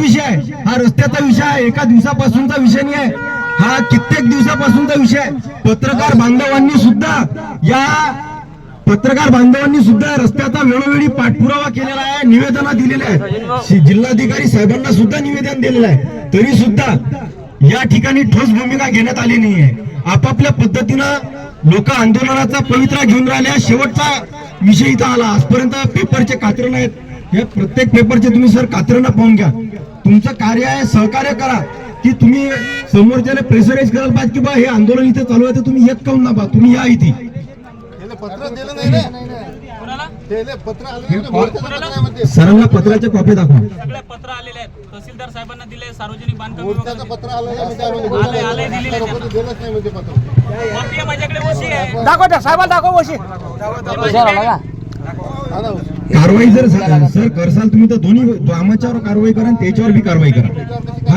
विषय आहे. एका दिवसापासूनचा विषय नाही आहे. हा कित्येक दिवसापासूनचा विषय आहे. पत्रकार बांधवांनी सुद्धा या पत्रकार बांधवांनी सुद्धा रस्त्याचा वेळोवेळी पाठपुरावा केलेला आहे निवेदना दिलेल्या आहेत. जिल्हाधिकारी साहेबांना सुद्धा निवेदन दिलेलं आहे. तरी सुद्धा या ठिकाणी ठोस भूमिका घेण्यात आली नाही आहे आपापल्या पद्धतीनं लोक आंदोलनाचा पवित्रा घेऊन राहिले शेवटचा विषय इथं आला. आजपर्यंत पेपरचे कात्रण आहेत. या प्रत्येक पेपरचे तुम्ही सर कात्रण पाहून घ्या. तुमचं कार्य आहे सहकार्य करा. की तुम्ही समोरच्याला प्रेशराईज करायला पाहिजे की बा हे आंदोलन इथे चालू आहे तर तुम्ही येत काऊन ना बा तुम्ही या इथे. सरांना पत्राच्या कॉपी दाखवा. सगळे पत्र आलेले आहेत. तहसीलदार साहेबांना दिले सार्वजनिक बांधकाम. पत्र. आलंय, दिलेलं आहे माझ्याकडे वशी आहे. दाखव त्या साहेबाला दाखव वशी. कारवाई जर सर सर करसाल तुम्ही तर दोन्ही आमाच्यावर कारवाई करा आणि त्याच्यावर बी कारवाई करा.